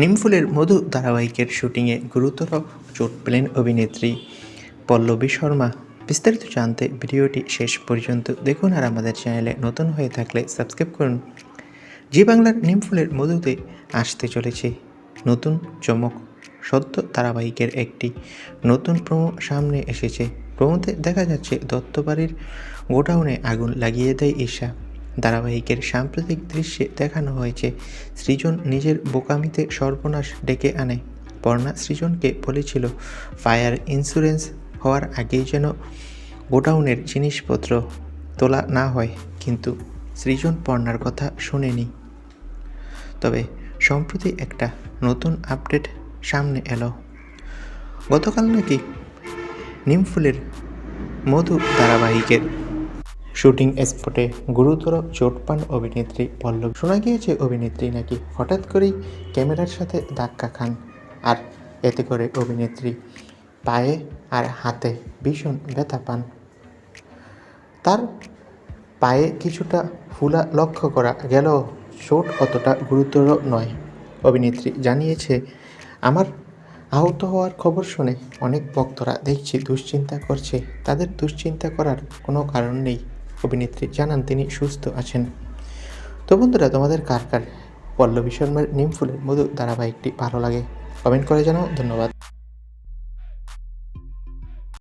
নিমফুলের মধু ধারাবাহিকের শুটিংয়ে গুরুতর চোট পেলেন অভিনেত্রী পল্লবী শর্মা। বিস্তারিত জানতে ভিডিওটি শেষ পর্যন্ত দেখুন আর আমাদের চ্যানেলে নতুন হয়ে থাকলে সাবস্ক্রাইব করুন। জি বাংলার নিমফুলের মধুতে আসতে চলেছে নতুন চমক। সদ্য ধারাবাহিকের একটি নতুন প্রমো সামনে এসেছে। প্রমোতে দেখা যাচ্ছে দত্তবাড়ির গোডাউনে আগুন লাগিয়ে দেয় ঈশা। ধারাবাহিকের সাম্প্রতিক দৃশ্যে দেখানো হয়েছে, সৃজন নিজের বোকামিতে সর্বনাশ ডেকে আনে। পর্ণা সৃজনকে বলেছিল, ফায়ার ইন্স্যুরেন্স হওয়ার আগেই যেন গোডাউনের জিনিসপত্র তোলা না হয়, কিন্তু সৃজন পর্ণার কথা শুনেনি। তবে সম্প্রতি একটা নতুন আপডেট সামনে এলো। গতকাল নাকি নিমফুলের মধু ধারাবাহিকের শুটিং স্পটে গুরুতর চোট পান অভিনেত্রী পল্লব। শোনা গিয়েছে অভিনেত্রী নাকি হঠাৎ করেই ক্যামেরার সাথে ধাক্কা খান, আর এতে করে অভিনেত্রী পায়ে আর হাতে ভীষণ ব্যথা পান। তার পায়ে কিছুটা ফুলা লক্ষ্য করা গেল চোট অতটা গুরুতর নয়। অভিনেত্রী জানিয়েছে, আমার আহত হওয়ার খবর শুনে অনেক ভক্তরা দেখছি দুশ্চিন্তা করছে। তাদের দুশ্চিন্তা করার কোনো কারণ নেই। অভিনেত্রী জানান, তিনি সুস্থ আছেন। তো বন্ধুরা, তোমাদের কার কার পল্লবী শর্মার নিমফুলের মধু ধারাবাহিকটি ভালো লাগে? কমেন্ট করে জানাও। ধন্যবাদ।